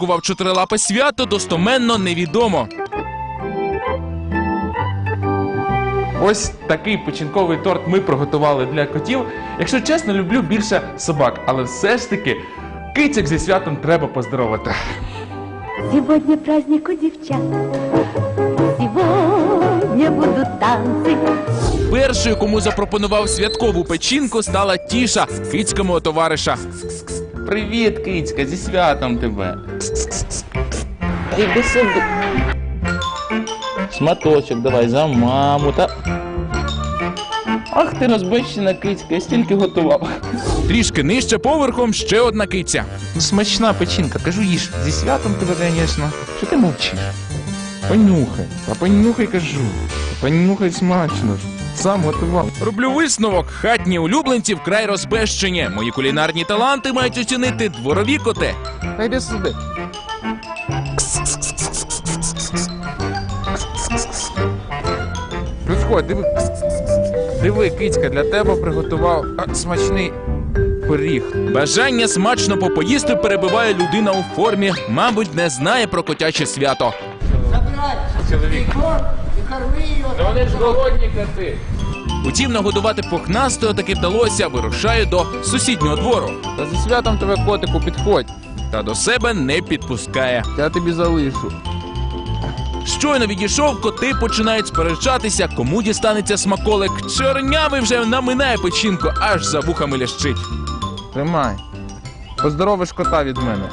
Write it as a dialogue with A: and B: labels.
A: святкував чотирилапе свято, достоменно невідомо.
B: Ось такий печінковий торт ми приготували для котів. Якщо чесно, люблю більше собак, але все ж таки кицьок зі святом треба поздоровити.
C: Сегодня праздник у девчат. Сегодня будут танцы.
A: Першою, кому запропонував святкову печінку, стала тіша кицька мого товариша.
B: Привіт, кицька, зі святом тебе. Іди сюди. Шматочок давай за маму та. Ах ти розбещена кицька, я стільки готував.
A: Трішки нижче поверхом ще одна киця.
B: Смачна печінка, кажу їж. Зі святом тебе, звісно. Що ти мовчиш? Понюхай, а понюхай кажу. Понюхай смачно ж. Сам готував.
A: Роблю висновок. Хатні улюбленці вкрай розбещені. Мої кулінарні таланти мають оцінити дворові коти.
B: Та йди сюди. Підходь, диви. Диви, кицька, для тебе приготував а, смачний пиріг.
A: Бажання смачно попоїсти перебиває людина у формі, мабуть, не знає про котяче свято.
B: Чоловік. Та вони ж голодні коти.
A: Утім, нагодувати пухнастого таки вдалося, вирушаю до сусіднього двору.
B: Та зі святом тебе котику підходь.
A: Та до себе не підпускає.
B: Я тобі залишу.
A: Щойно відійшов, коти починають сперечатися, кому дістанеться смаколик. Чорнявий вже наминає печінку, аж за вухами лящить.
B: Тримай. Поздоровиш кота від мене.